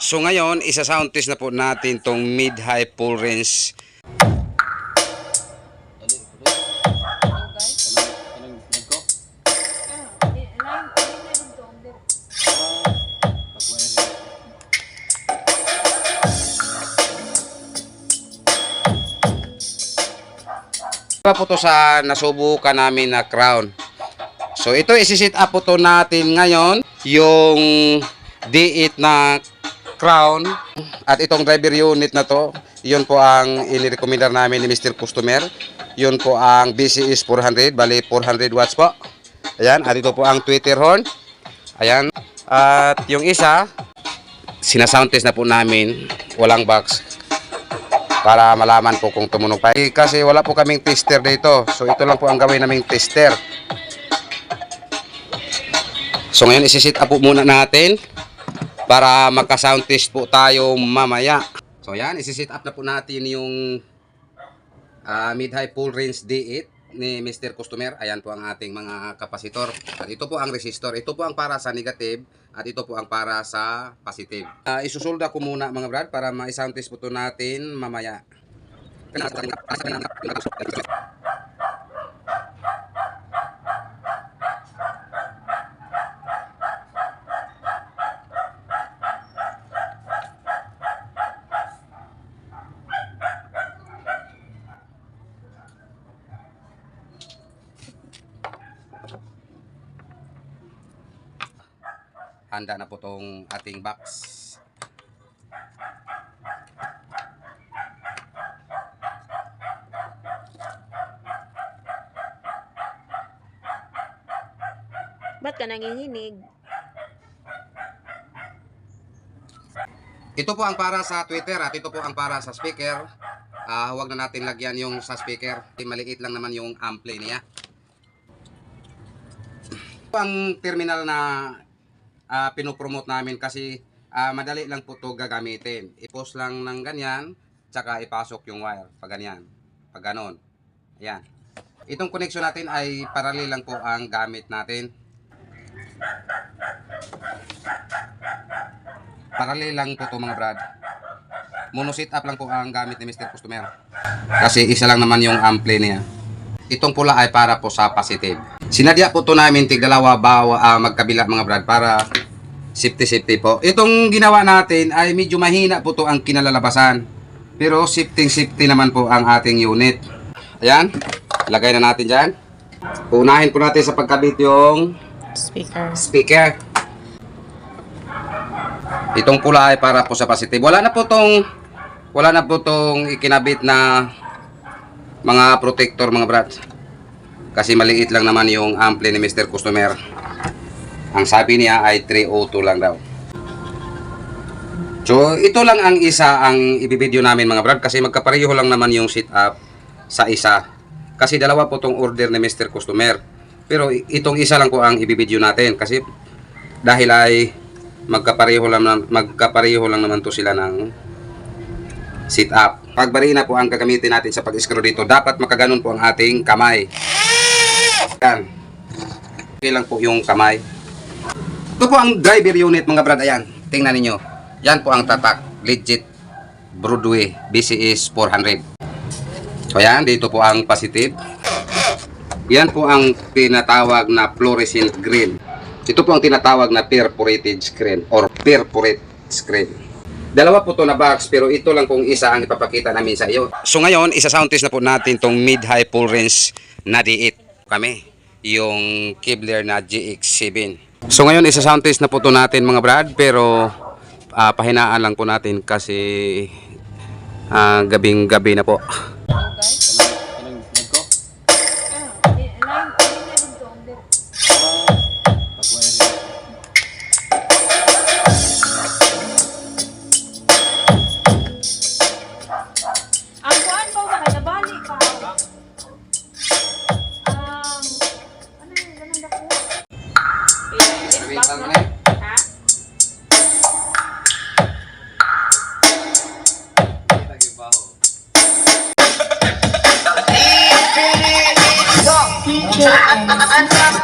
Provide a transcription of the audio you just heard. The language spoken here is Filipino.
So ngayon, isa-sound test na po natin tong mid-high full range. Iba po to sa nasubukan namin na crown. So ito isi-set up po to natin ngayon yung D8 na crown. At itong driver unit na to yun po ang inirekomendar namin ni Mr. Customer. Yun po ang BCS 400 bali 400 watts po. Ayan at ito po ang Twitter horn. Ayan. At yung isa sinasound test na po namin walang box para malaman po kung tumunog pa. Eh, kasi wala po kaming tester dito. So ito lang po ang gawin naming tester. So ngayon isi-set up po muna natin para magka-sound test po tayo mamaya. So yan, isi-set up na po natin yung ah, mid-high full range D8 ni Mr. Customer. Ayan po ang ating mga kapasitor. At ito po ang resistor. Ito po ang para sa negative at ito po ang para sa positive. Ah, isusulda ko muna mga brad para ma-sound test po to natin mamaya. Handa na po tong ating box. Ba't ka nanginginig? Ito po ang para sa Twitter at ito po ang para sa speaker. Ah, huwag na natin lagyan yung sa speaker. Maliit lang naman yung ampli niya. Ito ang terminal na ah, pinopromote namin kasi ah, madali lang po to gagamitin. I-post lang ng ganyan, tsaka ipasok yung wire. Pag ganyan. Pag ganon. Ayan. Itong connection natin ay parallel lang po ang gamit natin. Parallel lang po to mga brad. Mono sit up lang po ang gamit ni Mr. Customer. Kasi isa lang naman yung ampli niya. Itong pula ay para po sa positive. Sinadya po to namin tig dalawa bawa ah, magkabila mga brad para safety safety po. Itong ginawa natin ay medyo mahina po to ang kinalalabasan. Pero safety safety naman po ang ating unit. Ayan. Lagay na natin dyan. Unahin po natin sa pagkabit yung Speaker. speaker. Itong pula ay para po sa positive. Wala na po tong wala na po tong ikinabit na mga protector mga brad. Kasi maliit lang naman yung ampli ni Mr. Customer. Ang sabi niya ay 302 lang daw. So, ito lang ang isa ang ibibideo namin mga brad kasi magkapareho lang naman yung setup sa isa. Kasi dalawa po tong order ni Mr. Customer. Pero itong isa lang po ang ibibideo natin kasi dahil ay magkapareho lang magkapareho lang naman to sila ng sit up. Pag barina po ang gagamitin natin sa pag-screw dito, dapat makaganon po ang ating kamay. Yan. Okay lang po yung kamay. Ito po ang driver unit mga brad. Ayan, tingnan ninyo. Yan po ang tatak. Legit Broadway BCS 400. So ayan, dito po ang positive. Yan po ang tinatawag na fluorescent green. Ito po ang tinatawag na perforated screen or perforate screen. Dalawa po to na box pero ito lang kung isa ang ipapakita namin sa iyo. So ngayon, isa-sound test na po natin tong mid-high full range na D8 kami. Yung Kevlar na GX7. So ngayon, isa-sound test na po to natin mga brad pero ah, pahinaan lang po natin kasi ah, gabing-gabi na po. Ang picture and snap.